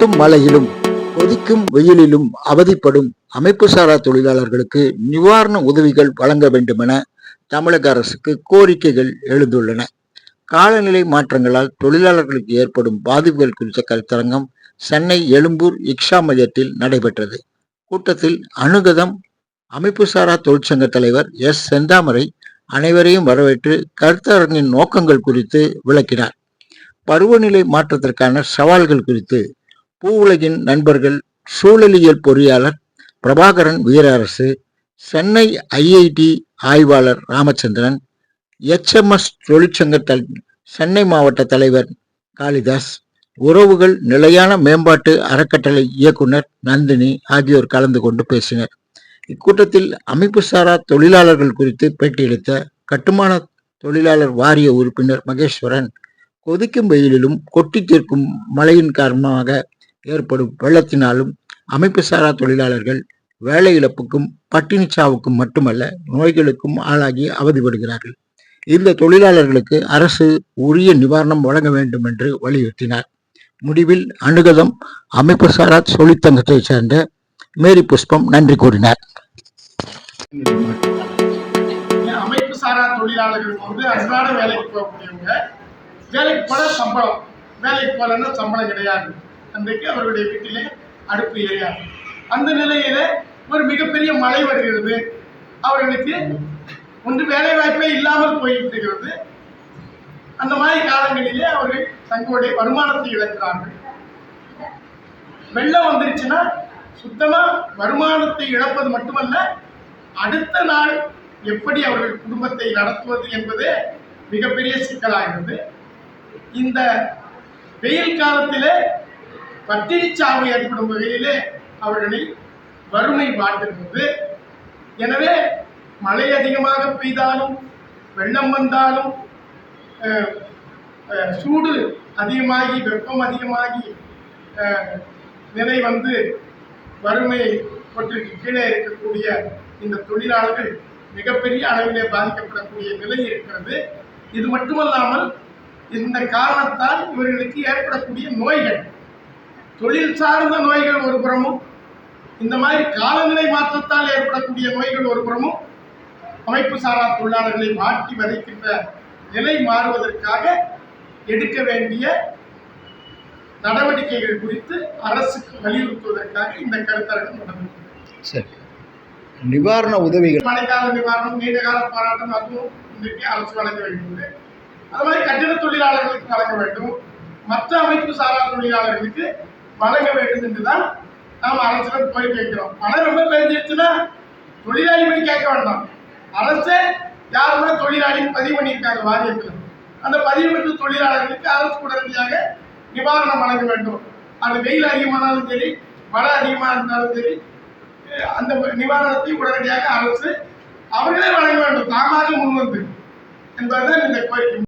கொட்டும் மழையிலும் கொதிக்கும் வெயிலிலும் அவதிப்படும் அமைப்புசாரா தொழிலாளர்களுக்கு நிவாரண உதவிகள் வழங்க வேண்டுமென தமிழக அரசுக்கு கோரிக்கைகள் எழுந்துள்ளன. காலநிலை மாற்றங்களால் தொழிலாளர்களுக்கு ஏற்படும் பாதிப்புகள் குறித்த கருத்தரங்கம் சென்னை எழும்பூர் இக்ஷா மையத்தில் நடைபெற்றது. கூட்டத்தில் அனுகதம் அமைப்புசாரா தொழிற்சங்க தலைவர் எஸ். செந்தாமரை அனைவரையும் வரவேற்று கருத்தரங்கின் நோக்கங்கள் குறித்து விளக்கினார். பருவநிலை மாற்றத்திற்கான சவால்கள் குறித்து பூ உலகின் நண்பர்கள் சூழலியல் பொறியாளர் பிரபாகரன் வீரரசு சென்னை ஐஐடி ஆய்வாளர் ராமச்சந்திரன் எச்எம்எஸ் தொழிற்சங்க சென்னை மாவட்ட தலைவர் காளிதாஸ் உறவுகள் நிலையான மேம்பாட்டு அறக்கட்டளை இயக்குனர் நந்தினி ஆகியோர் கலந்து கொண்டு பேசினர். இக்கூட்டத்தில் அமைப்புசாரா தொழிலாளர்கள் குறித்து பேட்டியளித்த கட்டுமான தொழிலாளர் வாரிய உறுப்பினர் மகேஸ்வரன் கொதிக்கும் வெயிலிலும் கொட்டி தீர்க்கும் மழையின் காரணமாக ஏற்படும் வெள்ளத்தினாலும் அமைப்புசாரா தொழிலாளர்கள் வேலை இழப்புக்கும் பட்டினி சாவுக்கும் மட்டுமல்ல நோய்களுக்கும் ஆளாகி அவதிப்படுகிறார்கள். இந்த தொழிலாளர்களுக்கு அரசு உரிய நிவாரணம் வழங்க வேண்டும் என்று வலியுறுத்தினார். முடிவில் அனுகதம் அமைப்புசாரா தொழிற்சங்கத்தைச் சேர்ந்த மேரி புஷ்பம் நன்றி கூறினார். அமைப்பு சாரா தொழிலாளர்கள் வந்து அன்றாட வேலைக்கு போகக்கூடியவங்க வேலைக்கு போல சம்பளம் வேலைக்கு போகலன்னா சம்பளம் கிடையாது. அன்றைக்கு அவருடைய வீட்டிலே அடுப்பு எரியாது அந்த நிலையில ஒரு மிகப்பெரிய மழை வருகிறது. அவர்களுக்கு ஒன்று வேலை வாய்ப்பே இல்லாமல் போய்விடுகிறது. அந்த மாதிரி காலங்களிலே அவர்கள் தங்களுடைய வருமானத்தை இழக்கிறார்கள். வெள்ளம் வந்துருச்சுன்னா சுத்தமா வருமானத்தை இழப்பது மட்டுமல்ல அடுத்த நாள் எப்படி அவர்கள் குடும்பத்தை நடத்துவது என்பது மிகப்பெரிய சிக்கலாகிறது. இந்த வெயில் காலத்திலே பட்டினி சாவு ஏற்படும் வகையிலே அவர்களை வறுமை வாட்டுகிறது எனவே மழை அதிகமாக பெய்தாலும் வெள்ளம் வந்தாலும் சூடு அதிகமாகி வெப்பம் அதிகமாகி நிலை வந்து வறுமை கொற்றிற்கு கீழே இருக்கக்கூடிய இந்த தொழிலாளர்கள் மிகப்பெரிய அளவிலே பாதிக்கப்படக்கூடிய நிலை இருக்கிறது. இது மட்டுமல்லாமல் இந்த காரணத்தால் இவர்களுக்கு ஏற்படக்கூடிய நோய்கள் தொழில் சார்ந்த நோய்கள் ஒரு புறமும் இந்த மாதிரி காலநிலை மாற்றத்தால் ஏற்படக்கூடிய நோய்கள் ஒரு புறமும் அமைப்பு சாரா தொழிலாளர்களை மாற்றி வதைக்கின்ற நிலை மாறுவதற்காக எடுக்க வேண்டிய நடவடிக்கைகள் குறித்து அரசுக்கு வலியுறுத்துவதற்காக இந்த கருத்தரங்கம் நடந்தது சரி. நிவாரண உதவிகள். மழைக்கால நிவாரணம் நீண்டகால போராட்டம் அதுவும் இன்றைக்கு அரசு வழங்க வேண்டும் அது மாதிரி கட்டிட தொழிலாளர்களுக்கு வழங்க வேண்டும். மற்ற அமைப்பு சாரா தொழிலாளர்களுக்கு வழங்க வேண்டும் என்றுதான் நாம் அரசிடம் கோரிக்கை வைக்கிறோம் மழை ரொம்ப பெருஞ்சிருச்சுன்னா தொழிலாளி போய் கேட்க வேண்டாம். அரசே யாருன்னா தொழிலாளின்னு பதிவு பண்ணியிருக்காங்க வாரியத்தில்? அந்த பதிவு பெற்ற தொழிலாளர்களுக்கு அரசு உடனடியாக நிவாரணம் வழங்க வேண்டும். அது வெயில் அதிகமானாலும் சரி மழை அதிகமாக இருந்தாலும் சரி அந்த நிவாரணத்தை உடனடியாக அரசு அவர்களே வழங்க வேண்டும். தாமாக முன்வந்து என்பதுதான் இந்த கோரிக்கை.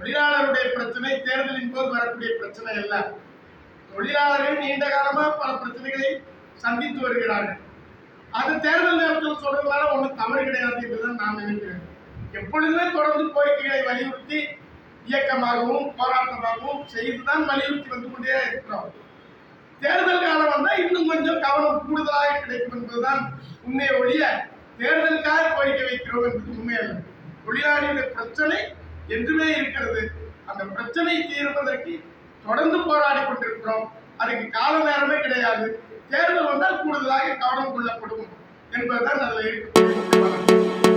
தொழிலாளருடைய பிரச்சனை தேர்தலின் போது வரக்கூடிய பிரச்சனை அல்ல தொழிலாளர்கள் நீண்ட காலமா பல பிரச்சனைகளை சந்தித்து வருகிறார்கள். அது தேர்தல் நேரத்தில் சொல்றதுனால ஒன்றும் தவறு கிடையாது என்றுதான் நான் நினைக்கிறேன். எப்பொழுதுமே தொடர்ந்து கோரிக்கைகளை வலியுறுத்தி இயக்கமாகவும் போராட்டமாகவும் செய்துதான் வலியுறுத்தி வந்து கொண்டே இருக்கிறோம். தேர்தல் காலம் வந்தால் இன்னும் கொஞ்சம் கவனம் கூடுதலாக கிடைக்கும் என்பதுதான் உண்மையை ஒழிய தேர்தலுக்காக கோரிக்கை வைக்கிறோம் என்பது உண்மையல்ல. பிரச்சனை என்றுமே இருக்கிறது. அந்த பிரச்சனை தீர்ப்பதற்கு தொடர்ந்து போராடி கொண்டிருக்கிறோம். அதுக்கு கால நேரமே கிடையாது. தேர்தல் வந்தால் கூடுதலாக கவனம் கொள்ளப்படும் என்பதுதான் அதில் இருக்கு